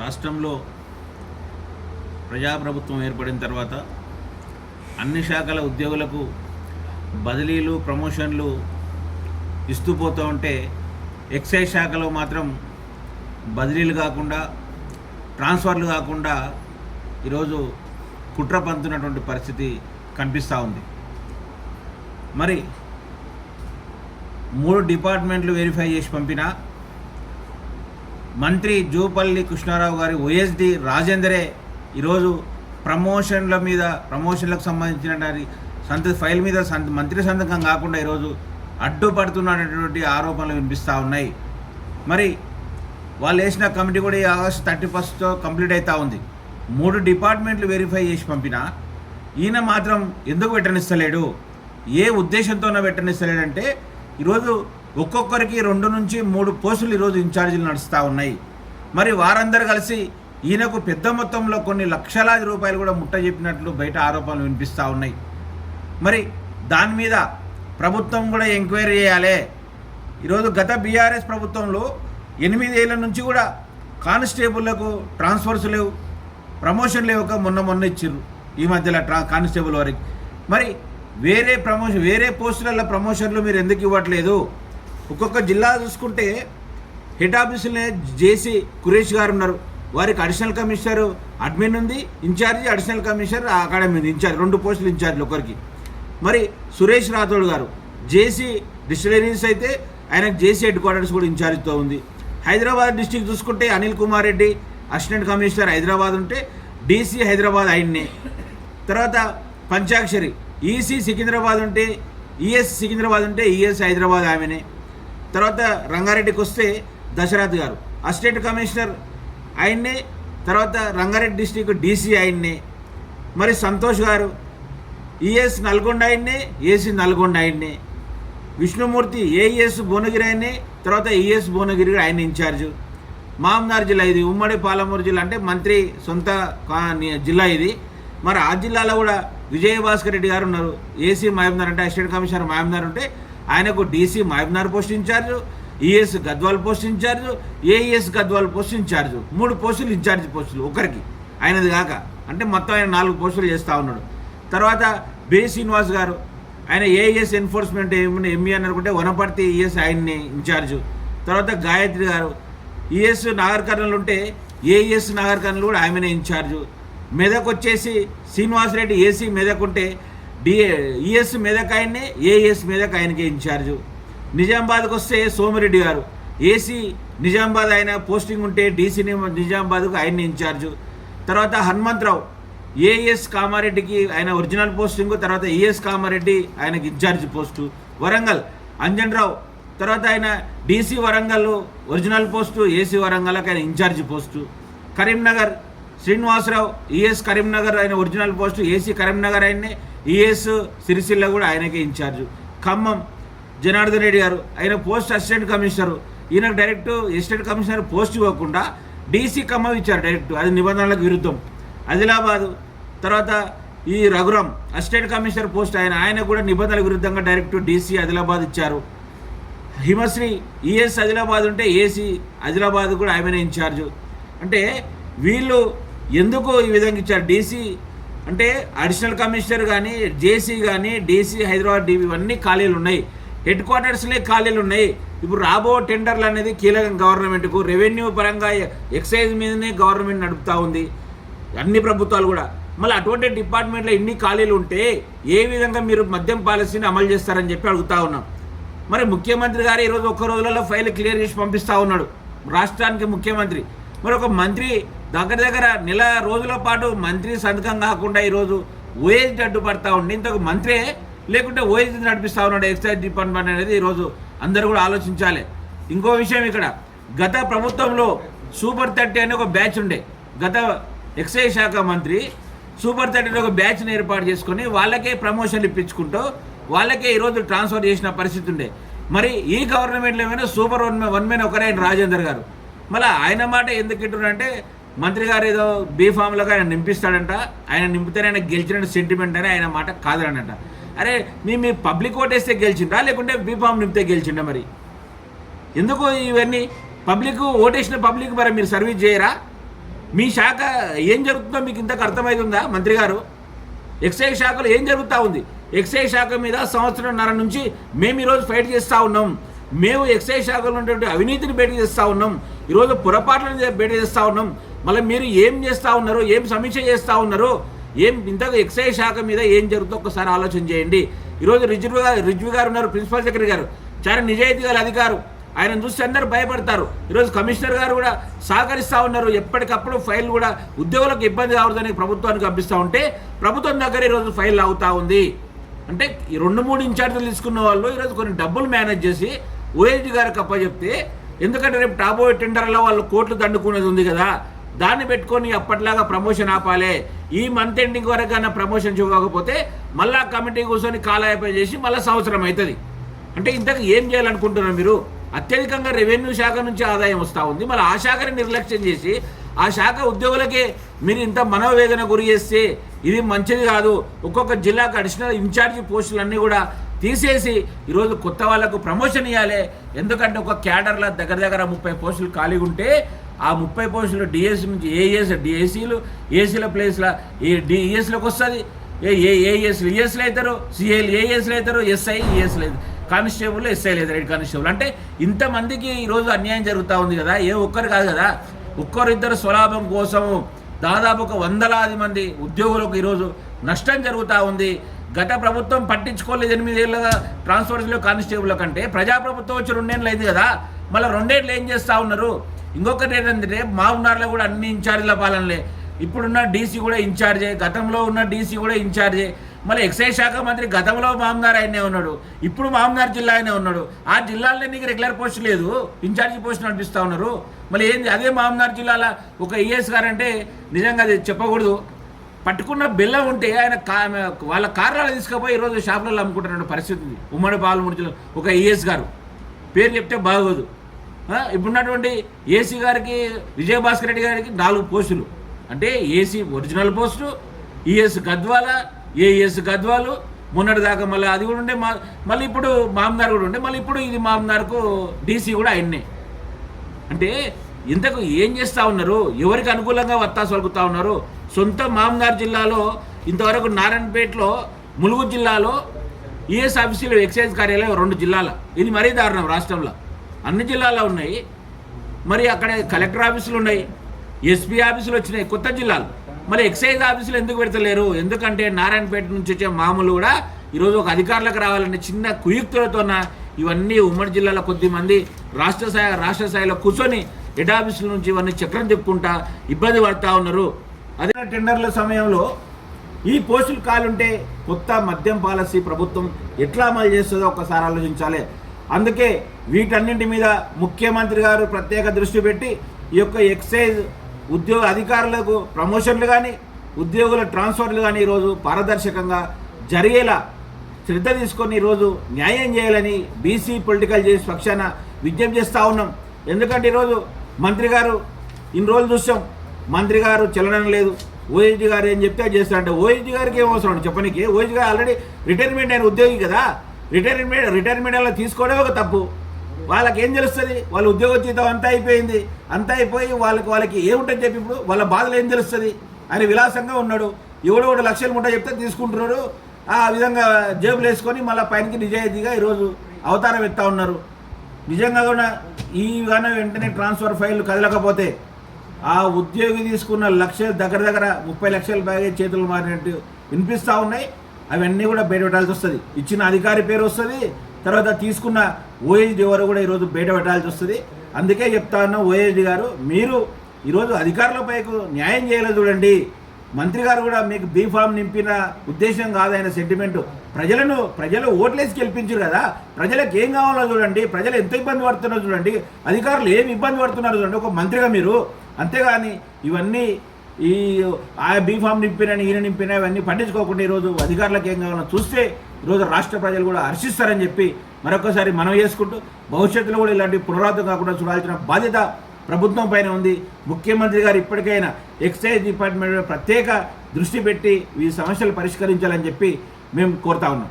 రాష్ట్రంలో ప్రజాప్రభుత్వం ఏర్పడిన తర్వాత అన్ని శాఖల ఉద్యోగులకు బదిలీలు ప్రమోషన్లు ఇస్తూ పోతూ ఉంటే ఎక్సైజ్ శాఖలో మాత్రం బదిలీలు కాకుండా ట్రాన్స్ఫర్లు కాకుండా ఈరోజు కుట్ర పంతున్నటువంటి పరిస్థితి కనిపిస్తూ ఉంది. మరి మూడు డిపార్ట్మెంట్లు వెరిఫై చేసి పంపినా మంత్రి జూపల్లి కృష్ణారావు గారి ఓఎస్డి రాజేందరే ఈరోజు ప్రమోషన్ల మీద ప్రమోషన్లకు సంబంధించిన సంత ఫైల్ మీద సంత మంత్రి సంతకం కాకుండా ఈరోజు అడ్డుపడుతున్నటువంటి ఆరోపణలు వినిపిస్తూ ఉన్నాయి. మరి వాళ్ళు వేసిన కమిటీ కూడా ఈ ఆగస్టు థర్టీ ఫస్ట్తో కంప్లీట్ అవుతూ ఉంది. మూడు డిపార్ట్మెంట్లు వెరిఫై చేసి పంపినా ఈయన మాత్రం ఎందుకు పెట్టనిస్తలేడు ఏ ఉద్దేశంతోనో పెట్టనిస్తలేడంటే ఈరోజు ఒక్కొక్కరికి రెండు నుంచి మూడు పోస్టులు ఈరోజు ఇన్ఛార్జీలు నడుస్తూ ఉన్నాయి. మరి వారందరూ కలిసి ఈయనకు పెద్ద మొత్తంలో కొన్ని లక్షలాది రూపాయలు కూడా ముట్ట చెప్పినట్లు బయట ఆరోపణలు వినిపిస్తూ ఉన్నాయి. మరి దాని మీద ప్రభుత్వం కూడా ఎంక్వైరీ చేయాలి. ఈరోజు గత బీఆర్ఎస్ ప్రభుత్వంలో ఎనిమిదేళ్ళ నుంచి కూడా కానిస్టేబుళ్ళకు ట్రాన్స్ఫర్స్ లేవు ప్రమోషన్ లేవక మొన్న మొన్న ఇచ్చారు ఈ మధ్యలో ట్రా కానిస్టేబుల్ వారికి. మరి వేరే ప్రమోషన్ వేరే పోస్టులలో ప్రమోషన్లు మీరు ఎందుకు ఇవ్వట్లేదు? ఒక్కొక్క జిల్లా చూసుకుంటే హెడ్ ఆఫీసులనే జేసీ కురేష్ గారు ఉన్నారు. వారికి అడిషనల్ కమిషనర్ అడ్మిన్ ఉంది ఇన్ఛార్జి అడిషనల్ కమిషనర్ అకాడమీ ఉంది ఇన్ఛార్జ్ రెండు పోస్టులు ఇన్ఛార్జ్ ఒకరికి. మరి సురేష్ రాథోడ్ గారు జేసీ డిస్టిలరీస్ అయితే ఆయనకు జేసీ హెడ్ క్వార్టర్స్ కూడా ఇన్ఛార్జ్తో ఉంది. హైదరాబాద్ డిస్టిక్ చూసుకుంటే అనిల్ కుమార్ రెడ్డి అసిస్టెంట్ కమిషనర్ హైదరాబాద్ ఉంటే డీసీ హైదరాబాద్ ఆయన్నే. తర్వాత పంచాక్షరి ఈసీ సికింద్రాబాద్ ఉంటే ఈఎస్ సికింద్రాబాద్ ఉంటే ఈఎస్ హైదరాబాద్ ఆమెనే. తర్వాత రంగారెడ్డికి వస్తే దశరథ్ గారు. అస్టేట్ కమిషనర్ ఆయన్నే తర్వాత రంగారెడ్డి డిస్టిక్ డీసీ ఆయన్నే. మరి సంతోష్ గారు ఈఎస్ నల్గొండ ఆయన్నే ఏసీ నల్గొండ ఆయన్నే. విష్ణుమూర్తి ఏఈఎస్ భువనగిరి ఆయన్నే తర్వాత ఈఎస్ భువనగిరి ఆయన ఇన్ఛార్జ్. మామనార్ జిల్లా ఇది ఉమ్మడి పాలమూరు జిల్లా అంటే మంత్రి సొంత జిల్లా ఇది. మరి ఆ జిల్లాలో కూడా విజయభాస్కర్ రెడ్డి గారు ఉన్నారు. ఏసీ మహబూబ్నగర్ అంటే అసిస్టెంట్ కమిషనర్ మహబూబ్నగర్ ఉంటే ఆయనకు DC Mahabubnagar post incharge ES Gadwal post incharge AES Gadwal post incharge మూడు పోస్టులు ఇన్ఛార్జ్ పోస్టులు ఒకరికి. ఆయనది కాక. అంటే మొత్తం ఆయన నాలుగు పోస్టులు చేస్తూ ఉన్నాడు. తర్వాత బి శ్రీనివాస్ గారు ఆయన ఏఈఎస్ ఎన్ఫోర్స్మెంట్ ఏమన్నా ఎంఈ అని అనుకుంటే వనపర్తి ఈఎస్ ఆయన్ని ఇన్ఛార్జు. తర్వాత గాయత్రి గారు ఈఎస్ నాగర్ కర్నూలు ఉంటే ఏఈఎస్ నాగర్ కర్నూలు కూడా ఆమెనే ఇన్ఛార్జు. మెదక్ వచ్చేసి శ్రీనివాసరెడ్డి ఏసీ మెదక్ ఉంటే డిఏ ఈఎస్ మెదక్ ఆయన్ని ఏఎస్ మెదక్ ఆయనకే ఇన్ఛార్జు. నిజామాబాద్కి వస్తే సోమిరెడ్డి గారు. ఏసీ నిజామాబాద్ ఆయన పోస్టింగ్ ఉంటే డీసీ నిజామాబాద్కు ఆయన్ని ఇన్ఛార్జు. తర్వాత హనుమంతరావు ఏఎస్ కామారెడ్డికి ఆయన ఒరిజినల్ పోస్టింగ్ తర్వాత ఏఎస్ కామారెడ్డి ఆయనకి ఇన్ఛార్జ్ పోస్టు. వరంగల్ అంజన్రావు తర్వాత ఆయన DC Warangal original post AC వరంగల్కి ఆయన incharge post. Karimnagar Srinivasarao ES Karimnagar ఆయన ఒరిజినల్ పోస్టు ఏసీ కరీంనగర్ ఆయన్ని ఈఎస్ సిరిసిల్ల కూడా ఆయనకే ఇన్ఛార్జ్. ఖమ్మం జనార్దన్ రెడ్డి గారు ఆయన పోస్ట్ అసిస్టెంట్ కమిషనర్. ఈయనకు డైరెక్ట్ అసిస్టెంట్ కమిషనర్ పోస్ట్ ఇవ్వకుండా డీసీ ఖమ్మం ఇచ్చారు డైరెక్ట్ అది నిబంధనలకు విరుద్ధం. ఆదిలాబాదు తర్వాత ఈ రఘురాం అసిస్టెంట్ కమిషనర్ పోస్ట్ ఆయన ఆయన కూడా నిబంధనలకు విరుద్ధంగా డైరెక్ట్ డీసీ ఆదిలాబాద్ ఇచ్చారు. హిమశ్రీ ఈఎస్ ఆదిలాబాద్ ఉంటే ఏసీ ఆదిలాబాద్ కూడా ఆమెనే ఇన్ఛార్జు. అంటే వీళ్ళు ఎందుకు ఈ విధంగా ఇచ్చారు? డీసీ అంటే అడిషనల్ కమిషనర్ కానీ జేసీ కానీ డీసీ హైదరాబాద్ డీవీ ఇవన్నీ ఖాళీలు ఉన్నాయి హెడ్ క్వార్టర్స్లే ఖాళీలు ఉన్నాయి ఇప్పుడు రాబో టెండర్లు అనేది కీలకం గవర్నమెంట్కు. రెవెన్యూ పరంగా ఎక్సైజ్ మీదనే గవర్నమెంట్ నడుపుతూ ఉంది. అన్ని ప్రభుత్వాలు కూడా. మళ్ళీ అటువంటి డిపార్ట్మెంట్లో ఇన్ని ఖాళీలు ఉంటే ఏ విధంగా మీరు మద్యం పాలసీని అమలు చేస్తారని చెప్పి అడుగుతా ఉన్నాం. మరి ముఖ్యమంత్రి గారు ఈరోజు ఒక్క రోజులలో ఫైల్ క్లియర్ చేసి పంపిస్తూ ఉన్నాడు. రాష్ట్రానికి ముఖ్యమంత్రి. మరి ఒక మంత్రి దగ్గర దగ్గర నెల రోజుల పాటు మంత్రి సంతకం కాకుండా ఈరోజు ఓఎస్ అడ్డుపడతా ఉండి. ఇంతకు మంత్రే లేకుంటే ఓఎస్ నడిపిస్తూ ఉన్నాడు ఎక్సైజ్ డిపార్ట్మెంట్ అనేది ఈరోజు అందరూ కూడా ఆలోచించాలి. ఇంకో విషయం ఇక్కడ గత ప్రభుత్వంలో సూపర్ థర్టీ అనే ఒక బ్యాచ్ ఉండే. గత ఎక్సైజ్ శాఖ మంత్రి సూపర్ థర్టీలో ఒక బ్యాచ్ని ఏర్పాటు చేసుకొని వాళ్ళకే ప్రమోషన్లు ఇప్పించుకుంటూ వాళ్ళకే ఈరోజు ట్రాన్స్ఫర్ చేసిన పరిస్థితి ఉండే. మరి ఈ గవర్నమెంట్లో ఏమైనా సూపర్ వన్ వన్ మెన్ ఒకరే రాజేందర్ గారు. మళ్ళీ ఆయన మాట ఎందుకు ఇంటున్నారంటే మంత్రి గారు ఏదో బీఫామ్లోకి ఆయన నింపిస్తాడంట. ఆయన నింపితేనే ఆయన గెలిచిన సెంటిమెంట్ అని ఆయన మాట కాదనంట. అరే మీ మీ పబ్లిక్ ఓటేస్తే గెలిచిండ్రా? లేకుంటే బీఫామ్ నింపితే గెలిచిండా మరి? ఎందుకు ఇవన్నీ? పబ్లిక్ ఓటేసిన పబ్లిక్ మరి మీరు సర్వీస్ చేయరా? మీ శాఖ ఏం జరుగుతుందో మీకు ఇంతకు అర్థమవుతుందా మంత్రి గారు? ఎక్సైజ్ శాఖలో ఏం జరుగుతూ ఉంది? ఎక్సైజ్ శాఖ మీద సంవత్సరంన్నర నుంచి మేము ఈరోజు ఫైట్ చేస్తూ ఉన్నాం. మేము ఎక్సైజ్ శాఖలో ఉన్నటువంటి అవినీతిని బయట చేస్తూ ఉన్నాం. ఈరోజు పొరపాట్లను బయట చేస్తూ ఉన్నాం. మళ్ళీ మీరు ఏం చేస్తూ ఉన్నారు ఏం సమీక్ష చేస్తూ ఉన్నారు ఏం ఇంతకు ఎక్సైజ్ శాఖ మీద ఏం జరుగుతుందో ఒక్కసారి ఆలోచన చేయండి. ఈరోజు రిజ్వి గారు రిజ్వి గారు ఉన్నారు ప్రిన్సిపల్ సెక్రటరీ గారు. చాలా నిజాయితీ గల అధికారు. ఆయన చూస్తే అందరూ భయపడతారు. ఈరోజు కమిషనర్ గారు కూడా సహకరిస్తూ ఉన్నారు. ఎప్పటికప్పుడు ఫైల్ కూడా ఉద్యోగులకు ఇబ్బంది కావద్దని ప్రభుత్వానికి పంపిస్తూ ఉంటే ప్రభుత్వం దగ్గర ఈరోజు ఫైల్ అవుతూ ఉంది. అంటే ఈ రెండు మూడు ఇన్ఛార్జీలు తీసుకున్న వాళ్ళు ఈరోజు కొన్ని డబ్బులు మేనేజ్ చేసి ఓఎస్డి గారికి అప్పచెప్తే ఎందుకంటే రేపు టాబో టెండర్లో వాళ్ళు కోట్లు దండుకునేది ఉంది కదా. దాన్ని పెట్టుకొని అప్పట్లాగా ప్రమోషన్ ఆపాలి. ఈ మంత్ ఎండింగ్ వరకు కన్నా ప్రమోషన్ చూడకపోతే మళ్ళా కమిటీ కూర్చొని కాలయాపన చేసి మళ్ళీ సంవత్సరం అవుతుంది. అంటే ఇంతకు ఏం చేయాలనుకుంటున్నారు మీరు? అత్యధికంగా రెవెన్యూ శాఖ నుంచి ఆదాయం వస్తూ ఉంది. మళ్ళీ ఆ శాఖని నిర్లక్ష్యం చేసి ఆ శాఖ ఉద్యోగులకి మీరు ఇంత మనోవేదన గురి చేస్తే ఇది మంచిది కాదు. ఒక్కొక్క జిల్లాకు అడిషనల్ ఇన్ఛార్జి పోస్టులన్నీ కూడా తీసేసి ఈరోజు కొత్త వాళ్ళకు ప్రమోషన్ ఇవ్వాలి ఎందుకంటే ఒక క్యాడర్ల దగ్గర దగ్గర ముప్పై పోస్టులు ఖాళీగా ఉంటే ఆ ముప్పై పోస్టులు డిఎస్ నుంచి ఏఎస్ డిఎస్సీలు ఏసీల ప్లేస్ల ఏ డిఎస్లోకి వస్తుంది. ఏ ఏ ఏఎస్లు ఈఎస్లు అవుతారు? సిఏలు ఏఎస్లు అవుతారు? ఎస్ఐ ఈఎస్లు అవుతారు? కానిస్టేబుల్ ఎస్ఐ లేదు హెడ్ కానిస్టేబుల్. అంటే ఇంతమందికి ఈరోజు అన్యాయం జరుగుతూ ఉంది కదా? ఏ ఒక్కరు కాదు కదా? ఒక్కరిద్దరు స్వలాభం కోసము దాదాపు ఒక వందలాది మంది ఉద్యోగులకు ఈరోజు నష్టం జరుగుతూ ఉంది. గత ప్రభుత్వం పట్టించుకోలేదు ఎనిమిదేళ్ళ ట్రాన్స్ఫర్స్లో కానిస్టేబుల్ కంటే. ప్రజాప్రభుత్వం వచ్చి రెండేళ్ళు అయింది కదా? మళ్ళీ రెండేళ్ళు ఏం చేస్తూ ఉన్నారు? ఇంకొకటి ఏంటంటే మామూనార్లో కూడా అన్ని ఇన్ఛార్జీల పాలనలే. ఇప్పుడున్న డీసీ కూడా ఇన్ఛార్జే గతంలో ఉన్న డీసీ కూడా ఇన్ఛార్జే. మళ్ళీ ఎక్సైజ్ శాఖ మంత్రి గతంలో మామనార్ ఆయనే ఉన్నాడు. ఇప్పుడు మామనార్ జిల్లా ఆయనే ఉన్నాడు. ఆ జిల్లాలో నీకు రెగ్యులర్ పోస్ట్ లేదు. ఇన్ఛార్జి పోస్ట్ నడిపిస్తూ ఉన్నారు. మళ్ళీ ఏంది అదే మామనార్ జిల్లాలో ఒక ఈఎస్ గారు అంటే నిజంగా అది చెప్పకూడదు. పట్టుకున్న బెల్లం ఉంటే ఆయన కా వాళ్ళ కార్యాలు తీసుకుపోయి ఈరోజు షాపులలో అమ్ముకుంటున్న పరిస్థితి. ఉంది ఉమ్మడి జిల్లా ఒక ఈఎస్ గారు. పేరు చెప్తే బాగోదు. ఇప్పుడున్నటువంటి ఏసీ గారికి విజయభాస్కర్ రెడ్డి గారికి నాలుగు పోస్టులు. అంటే AC original post ES Gadwal AS Gadwal మొన్నటి దాకా మళ్ళీ అది కూడా ఉండే మళ్ళీ ఇప్పుడు మామనార్ కూడా ఉండే మళ్ళీ ఇప్పుడు ఇది మామనార్కు డీసీ కూడా ఆయన్నే. అంటే ఇంతకు ఏం చేస్తూ ఉన్నారు? ఎవరికి అనుకూలంగా వత్తా సొలుకుతూ ఉన్నారు? సొంత మామగారు జిల్లాలో ఇంతవరకు నారాయణపేటలో ములుగు జిల్లాలో ఈఎస్ ఆఫీసులు ఎక్సైజ్ కార్యాలయం రెండు జిల్లాల. ఇది మరీ దారుణం రాష్ట్రంలో. అన్ని జిల్లాల్లో ఉన్నాయి. మరి అక్కడ కలెక్టర్ ఆఫీసులు ఉన్నాయి ఎస్పీ ఆఫీసులు వచ్చినాయి కొత్త జిల్లాలు. మరి ఎక్సైజ్ ఆఫీసులు ఎందుకు పెడతలేరు? ఎందుకంటే నారాయణపేట నుంచి వచ్చే మామూలు కూడా ఈరోజు ఒక అధికారులకు రావాలంటే చిన్న కుయుక్తులతోన ఇవన్నీ ఉమ్మడి జిల్లాలో కొద్ది మంది రాష్ట్ర స్థాయి రాష్ట్ర స్థాయిలో కూర్చొని హెడ్ ఆఫీసుల నుంచి ఇవన్నీ చక్రం తిప్పుకుంటా ఇబ్బంది పడతా ఉన్నారు. అదే టెండర్ల సమయంలో ఈ పోస్టులు కాలుంటే కొత్త మద్యం పాలసీ ప్రభుత్వం ఎట్లా అమలు చేస్తుందో ఒకసారి ఆలోచించాలి. అందుకే వీటన్నింటి మీద ముఖ్యమంత్రి గారు ప్రత్యేక దృష్టి పెట్టి ఈ యొక్క ఎక్సైజ్ ఉద్యోగ అధికారులకు ప్రమోషన్లు కానీ ఉద్యోగుల ట్రాన్స్ఫర్లు కానీ ఈరోజు పారదర్శకంగా జరిగేలా శ్రద్ధ తీసుకొని ఈరోజు న్యాయం చేయాలని బీసీ పొలిటికల్ చేసి పక్షాన విజ్ఞప్తి చేస్తూ ఉన్నాం. ఎందుకంటే ఈరోజు మంత్రి గారు ఇన్ని రోజులు చూసాం మంత్రి గారు చెల్లడం లేదు. ఓఎస్డీ గారు ఏం చెప్తే చేస్తారంటే ఓఎస్డీ గారికి ఏం అవసరం? చెప్పనికి? ఓఎస్డీ గారు ఆల్రెడీ రిటైర్మెంట్ అయిన ఉద్యోగి కదా? రిటైర్మెంట్ రిటైర్మెంట్ అలా తీసుకోవడమే ఒక తప్పు. వాళ్ళకి ఏం తెలుస్తుంది? వాళ్ళ ఉద్యోగ జీతం అంతా అయిపోయింది. అంతా అయిపోయి వాళ్ళకి వాళ్ళకి ఏముంటుంది చెప్పి ఇప్పుడు వాళ్ళ బాధలు ఏం తెలుస్తుంది? ఆయన విలాసంగా ఉన్నాడు. ఎవడో ఒకటి లక్షలు ముట్ట చెప్తే తీసుకుంటున్నాడు. ఆ విధంగా జేబులు వేసుకొని మళ్ళీ పైనకి నిజాయితీగా ఈరోజు అవతారం ఎత్తా ఉన్నారు. నిజంగా కూడా ఈ కానీ వెంటనే ట్రాన్స్ఫర్ ఫైల్ కదలకపోతే ఆ ఉద్యోగి తీసుకున్న లక్షలు దగ్గర దగ్గర ముప్పై లక్షల బ్యాగే చేతులు మారినట్టు వినిపిస్తూ ఉన్నాయి. అవన్నీ కూడా బయటపెట్టాల్సి వస్తుంది. ఇచ్చిన అధికారి పేరు వస్తుంది తర్వాత తీసుకున్న ఓఎస్డి ఎవరు కూడా ఈరోజు బయటపెట్టాల్సి వస్తుంది. అందుకే చెప్తా ఉన్న ఓఎస్డి గారు మీరు ఈరోజు అధికారులపైకు న్యాయం చేయలేదు చూడండి. మంత్రి గారు కూడా మీకు బీ ఫామ్ నింపిన ఉద్దేశం కాదు ఆయన సెంటిమెంట్ ప్రజలను ప్రజలు ఓట్లేసి గెలిపించారు కదా ప్రజలకు ఏం కావాలో చూడండి ప్రజలు ఎంత ఇబ్బంది పడుతున్నారో చూడండి అధికారులు ఏమి ఇబ్బంది పడుతున్నారో చూడండి. ఒక మంత్రిగా మీరు అంతేగాని ఇవన్నీ ఈ ఆ బీఫామ్ నింపిన ఈయన నింపిన ఇవన్నీ పట్టించుకోకుండా ఈరోజు అధికారులకు ఏం కావాలో చూస్తే ఈరోజు రాష్ట్ర ప్రజలు కూడా హర్షిస్తారని చెప్పి మరొకసారి మనం చేసుకుంటూ భవిష్యత్తులో కూడా ఇలాంటి పునరావృతం కాకుండా చూడాల్సిన బాధ్యత ప్రభుత్వం పైన ఉంది. ముఖ్యమంత్రి గారు ఇప్పటికైనా ఎక్సైజ్ డిపార్ట్మెంట్ ప్రత్యేక దృష్టి పెట్టి ఈ సమస్యలు పరిష్కరించాలని చెప్పి మేము కోరుతా ఉన్నాం.